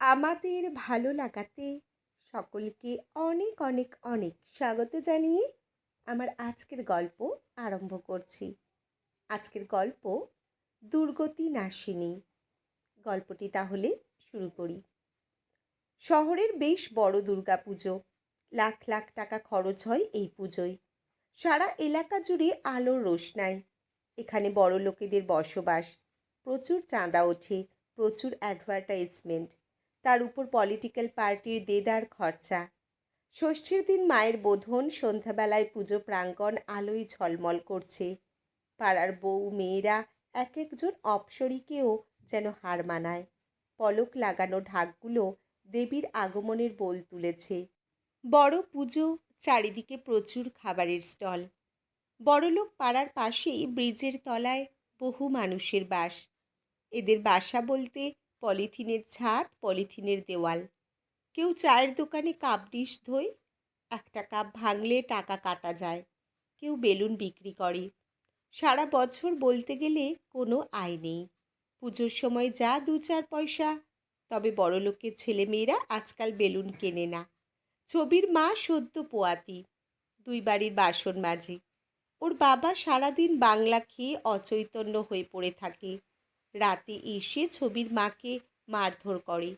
আমাদের ভালো লাগাতে সকলকে অনেক অনেক অনেক স্বাগত জানিয়ে আমার আজকের গল্প আরম্ভ করছি। আজকের গল্প দুর্গতি নাশিনী গল্পটি তাহলে শুরু করি। শহরের বেশ বড় দুর্গাপুজো। লাখ লাখ টাকা খরচ হয় এই পুজোয়। সারা এলাকা জুড়ে আলোর রোশনাই এখানে বড় লোকেদের বসবাস। প্রচুর চাঁদা ওঠে, প্রচুর অ্যাডভার্টাইজমেন্ট তার উপর পলিটিক্যাল পার্টির দেদার খরচা। ষষ্ঠীর দিন মায়ের বোধন, সন্ধ্যাবেলায় পুজো প্রাঙ্গণ আলোয় ঝলমল করছে। পাড়ার বউ, মেয়েরা, এক একজন অপসরীকেও যেন হার মানায়। পলক লাগানো ঢাকগুলো দেবীর আগমনের বোল তুলেছে। বড় পুজো, চারিদিকে প্রচুর খাবারের স্টল। বড়লোক পাড়ার পাশেই ব্রিজের তলায় বহু মানুষের বাস। এদের বাসা বলতে পলিথিনের ছাদ, পলিথিনের দেওয়াল। কেউ চায়ের দোকানে কাপ ডিশ ধোয়, একটা কাপ ভাঙলে টাকা কাটা যায়। কেউ বেলুন বিক্রি করে। সারা বছর বলতে গেলে কোনো আয় নেই। পুজোর সময় যা দু চার পয়সা। তবে বড়লোকের ছেলেমেয়েরা আজকাল বেলুন কেনে না। ছবির মা সদ্য পোয়াতি, দুই বাড়ির বাসন মাঝে। ওর বাবা সারাদিন বাংলা খেয়ে অচৈতন্য হয়ে পড়ে থাকে। রাতে এসে ছবির মাকে মারধর করে,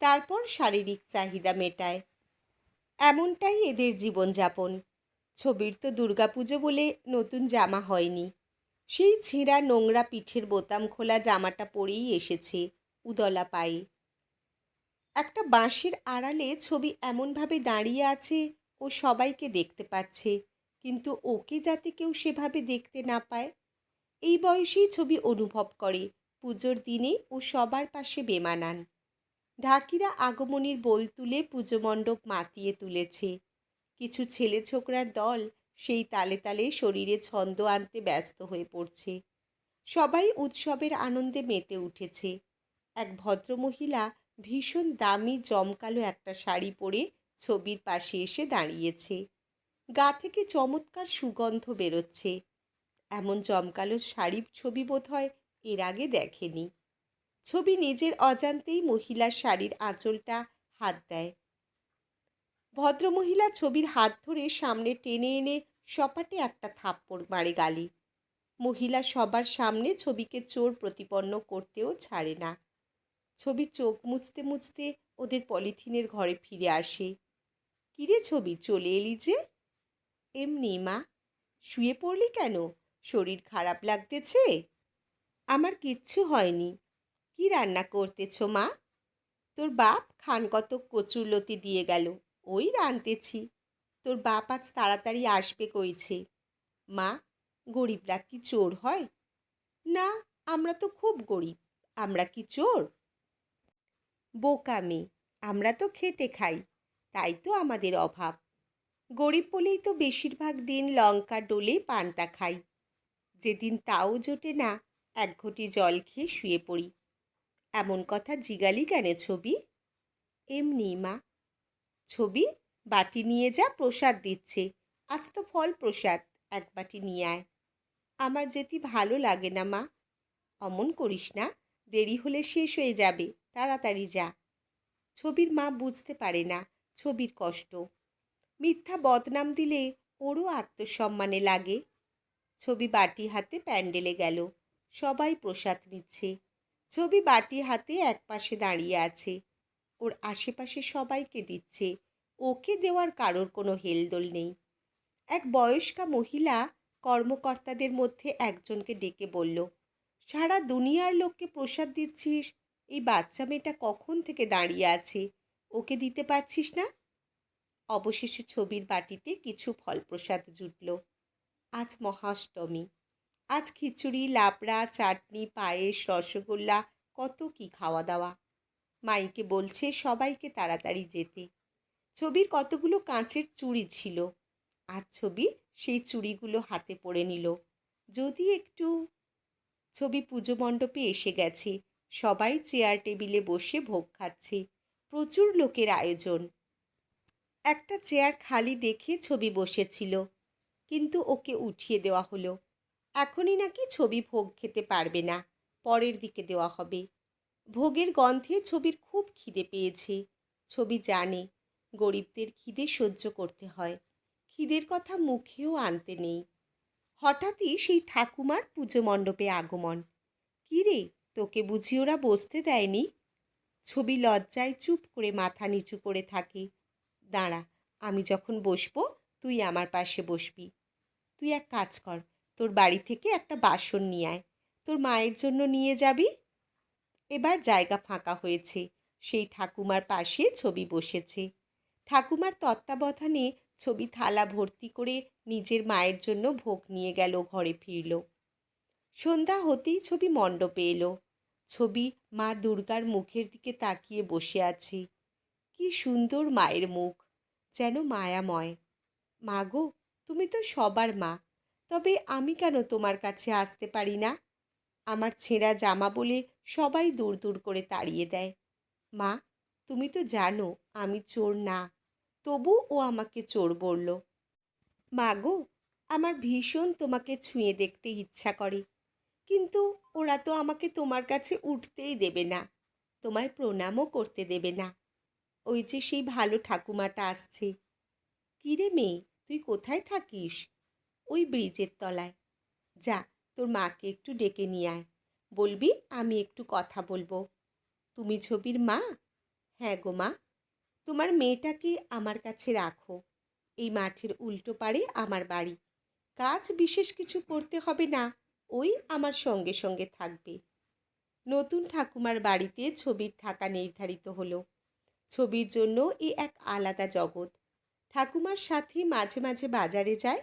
তারপর শারীরিক চাহিদা মেটায়। এমনটাই এদের জীবনযাপন। ছবির তো দুর্গাপুজো বলে নতুন জামা হয়নি। সেই ছেঁড়া নোংরা পিঠের বোতাম খোলা জামাটা পরেই এসেছে উদলা পায়ে। একটা বাঁশের আড়ালে ছবি এমনভাবে দাঁড়িয়ে আছে, ও সবাইকে দেখতে পাচ্ছে, কিন্তু ওকে যাতে কেউ সেভাবে দেখতে না পায়, এই বয়সেই ছবি অনুভব করে। পুজোর দিনে ও সবার পাশে বেমানান। ঢাকিরা আগমনীর বোল তুলে পুজো মণ্ডপ মাতিয়ে তুলেছে। কিছু ছেলে ছোকরার দল সেই তালে তালে শরীরে ছন্দ আনতে ব্যস্ত হয়ে পড়ছে। সবাই উৎসবের আনন্দে মেতে উঠেছে। এক ভদ্রমহিলা ভীষণ দামি জমকালো একটা শাড়ি পরে ছবির পাশে এসে দাঁড়িয়েছে। গা থেকে চমৎকার সুগন্ধ বেরোচ্ছে। এমন জমকালো শাড়ির ছবি বোধ হয় এর আগে দেখেনি। ছবি নিজের অজান্তেই মহিলার শাড়ির আঁচলটা হাত দেয়। ভদ্রমহিলা ছবির হাত ধরে সামনে টেনে এনে সপাটে একটা থাপ্পড় মারে গালি। মহিলা সবার সামনে ছবিকে চোর প্রতিপন্ন করতেও ছাড়ে না। ছবি চোখ মুছতে মুছতে ওদের পলিথিনের ঘরে ফিরে আসে। কিরে ছবি, চলে এলি যে? এমনি মা। শুয়ে পড়লি কেন? শরীর খারাপ লাগতেছে? আমার কিচ্ছু হয়নি। কি রান্না করতেছ মা? তোর বাপ খান কত কচুরলতি দিয়ে গেল, ওই রাঁধতেছি। তোর বাপ আজ তাড়াতাড়ি আসবে কইছে। মা, গরিবরা কি চোর হয়? না, আমরা তো খুব গরিব, আমরা কি চোর? বোকামি আমরা তো খেটে খাই, তাই তো আমাদের অভাব। গরিব বলেই তো বেশিরভাগ দিন লঙ্কা ডোলে পান্তা খাই। যেদিন তাও জোটে না এক ঘটি জল খেয়ে শুয়ে পড়ি। এমন কথা জিগালি কেন ছবি? এমনি মা। ছবি, বাটি নিয়ে যা, প্রসাদ দিচ্ছে। আজ তো ফল প্রসাদ, এক বাটি নিয়ে আয়। আমার যেতে ভালো লাগে না মা। অমন করিস না, দেরি হলে শেষ হয়ে যাবে, তাড়াতাড়ি যা। ছবির মা বুঝতে পারে না, ছবির কষ্ট। মিথ্যা বদনাম দিলে ওরও আত্মসম্মানে লাগে। ছবি বাটি হাতে প্যান্ডেলে গেল। সবাই প্রসাদ নিচ্ছে। ছবি বাটি হাতে এক পাশে দাঁড়িয়ে আছে। ওর আশেপাশে সবাইকে দিচ্ছে। ওকে দেওয়ার কারোর কোনো হেলদোল নেই। এক বয়স্কা মহিলা কর্মকর্তাদের মধ্যে একজনকে ডেকে বলল, সারা দুনিয়ার লোককে প্রসাদ দিচ্ছিস? এই বাচ্চা মেয়েটা কখন থেকে দাঁড়িয়ে আছে? ওকে দিতে পারছিস না? অবশেষে ছবির বাটিতে কিছু ফল প্রসাদ জুটল। আজ মহাষ্টমী। আজ খিচুড়ি, লাবড়া, চাটনি, পায়েস, রসগোল্লা, কত কি খাওয়া দাওয়া মাইকে বলছে, সবাইকে তাড়াতাড়ি যেতে। ছবির কতগুলো কাঁচের চুড়ি ছিল। আজ ছবি সেই চুড়িগুলো হাতে পড়ে নিল। যদি একটু ছবি পুজো মণ্ডপে এসে গেছে, সবাই চেয়ার টেবিলে বসে ভোগ খাচ্ছে। প্রচুর লোকের আয়োজন। একটা চেয়ার খালি দেখে ছবি বসেছিল, কিন্তু ওকে উঠিয়ে দেওয়া হলো। এখনই নাকি ছবি ভোগ খেতে পারবে না। পরের দিকে দেওয়া হবে। ভোগের গন্ধে ছবির খুব খিদে পেয়েছে। ছবি জানে, গরিবদের খিদে সহ্য করতে হয়। খিদের কথা মুখেও আনতে নেই। হঠাৎই সেই ঠাকুমার পুজো মণ্ডপে আগমন। কী রে, তোকে বুঝি ওরা বসতে দেয়নি? ছবি লজ্জায় চুপ করে মাথা নিচু করে থাকে। দাঁড়া, আমি যখন বসবো, তুই আমার পাশে বসবি। তুই এক কাজ কর তোর বাড়ি থেকে একটা বাসন নিয়ে আয়। তোর মায়ের জন্য নিয়ে যাবি। এবার জায়গা ফাঁকা হয়েছে। সেই ঠাকুমার পাশে ছবি বসেছে। ঠাকুমার তত্ত্বাবধানে ছবি থালা ভর্তি করে নিজের মায়ের জন্য ভোগ নিয়ে গেল, ঘরে ফিরল। সন্ধ্যা হতেই ছবি মণ্ডপে এলো। ছবি মা দুর্গার মুখের দিকে তাকিয়ে বসে আছে। কি সুন্দর মায়ের মুখ, যেন মায়াময়। মা গো, তুমি তো সবার মা। তবে আমি কেন তোমার কাছে আসতে পারি না? আমার ছেঁড়া জামা বলে সবাই দূর দূর করে তাড়িয়ে দেয়। মা, তুমি তো জানো আমি চোর না, তবু ও আমাকে চোর বলল। মা গো, আমার ভীষণ তোমাকে ছুঁয়ে দেখতে ইচ্ছা করে, কিন্তু ওরা তো আমাকে তোমার কাছে উঠতেই দেবে না, তোমায় প্রণামও করতে দেবে না। ওই যে সেই ভালো ঠাকুমাটা আসছে। কিরে মেয়ে, তুই কোথায় থাকিস? ওই ব্রিজের তলায়। যা, তোর মাকে একটু ডেকে নিয়ে আয়। বলবি, আমি একটু কথা বলব। তুমি ছবির মা? হ্যাঁ গো মা। তোমার মেয়েটাকে আমার কাছে রাখো। এই মাঠের উল্টো পারে আমার বাড়ি। কাজ বিশেষ কিছু করতে হবে না। ওই আমার সঙ্গে সঙ্গে থাকবে। নতুন ঠাকুমার বাড়িতে ছবির থাকা নির্ধারিত হলো। ছবির জন্য এ এক আলাদা জগৎ। ঠাকুমার সাথে মাঝে মাঝে বাজারে যায়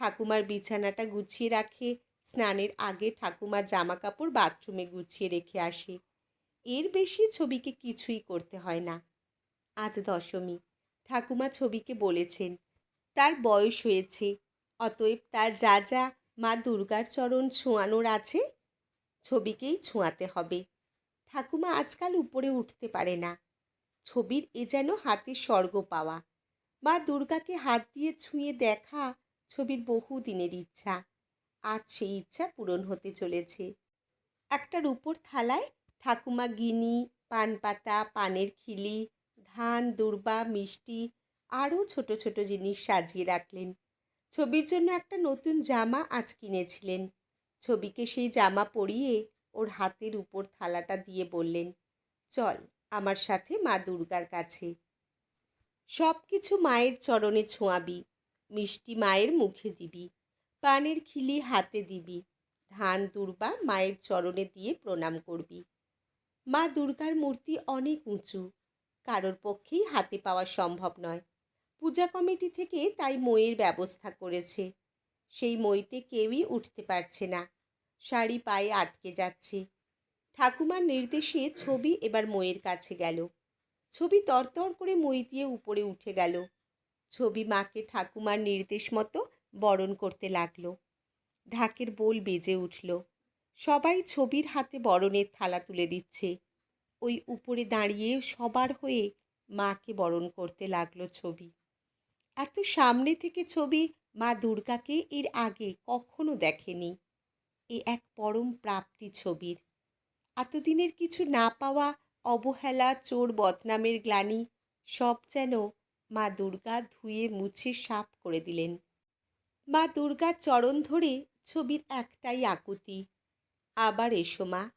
ঠাকুমার বিছানাটা গুছিয়ে রাখে, স্নানের আগে ঠাকুমার জামা কাপড় বাথরুমে গুছিয়ে রেখে আসে। এর বেশি ছবিকে কিছুই করতে হয় না। আজ দশমী। ঠাকুমা ছবিকে বলেছেন, তার বয়স হয়েছে, অতএব তার যা যা মা দুর্গার চরণ ছোঁয়ানোর আছে, ছবিকেই ছোঁয়াতে হবে। ঠাকুমা আজকাল উপরে উঠতে পারে না। ছবির এ যেন হাতে স্বর্গ পাওয়া। মা দুর্গাকে হাত দিয়ে ছুঁয়ে দেখা ছবির বহু দিনের ইচ্ছা। আজ সেই ইচ্ছা পূরণ হতে চলেছে। একটা রূপোর থালায় ঠাকুমা গিনি, পান পাতা, পানের খিলি, ধান, দুর্বা, মিষ্টি আরও ছোট ছোট জিনিস সাজিয়ে রাখলেন। ছবির জন্য একটা নতুন জামা আজ কিনেছিলেন। ছবিকে সেই জামা পরিয়ে ওর হাতের উপর থালাটা দিয়ে বললেন, চল আমার সাথে মা দুর্গার কাছে। সব কিছু মায়ের চরণে ছোঁয়াবি। মিষ্টি মায়ের মুখে দিবি, পানের খিলি হাতে দিবি, ধান দুর্বা মায়ের চরণে দিয়ে প্রণাম করবি। মা দুর্গার মূর্তি অনেক উঁচু, কারোর পক্ষেই হাতে পাওয়া সম্ভব নয়। পূজা কমিটি থেকে তাই মইয়ের ব্যবস্থা করেছে। সেই মইতে কেউই উঠতে পারছে না। শাড়ি পায়ে আটকে যাচ্ছে। ঠাকুমার নির্দেশে ছবি এবার মইয়ের কাছে গেল। ছবি তরতর করে মই দিয়ে উপরে উঠে গেল। ছবি মাকে ঠাকুমার নির্দেশ মতো বরণ করতে লাগল। ঢাকের বোল বেজে উঠল। সবাই ছবির হাতে বরণের থালা তুলে দিচ্ছে। ওই উপরে দাঁড়িয়ে সবার হয়ে মাকে বরণ করতে লাগল ছবি। এত সামনে থেকে ছবি মা দুর্গাকে এর আগে কখনো দেখেনি। এ এক পরম প্রাপ্তি ছবির। এতদিনের কিছু না পাওয়া অবহেলা, চোর বদনামের গ্লানি সব যেন মা দুর্গা ধুয়ে মুছে সাফ করে দিলেন। মা দুর্গার চরণ ধরে ছবির একটাই আকুতি, আবার এসো মা,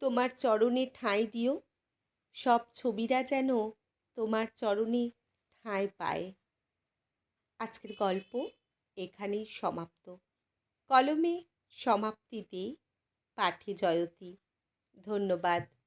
তোমার চরণে ঠাঁই দিও, সব ছবিরা যেন তোমার চরণে ঠাঁই পায়। আজকের গল্প এখানেই সমাপ্ত। কলমে সমাপ্তি সমাপ্তিতে পাঠে জয়তী। ধন্যবাদ।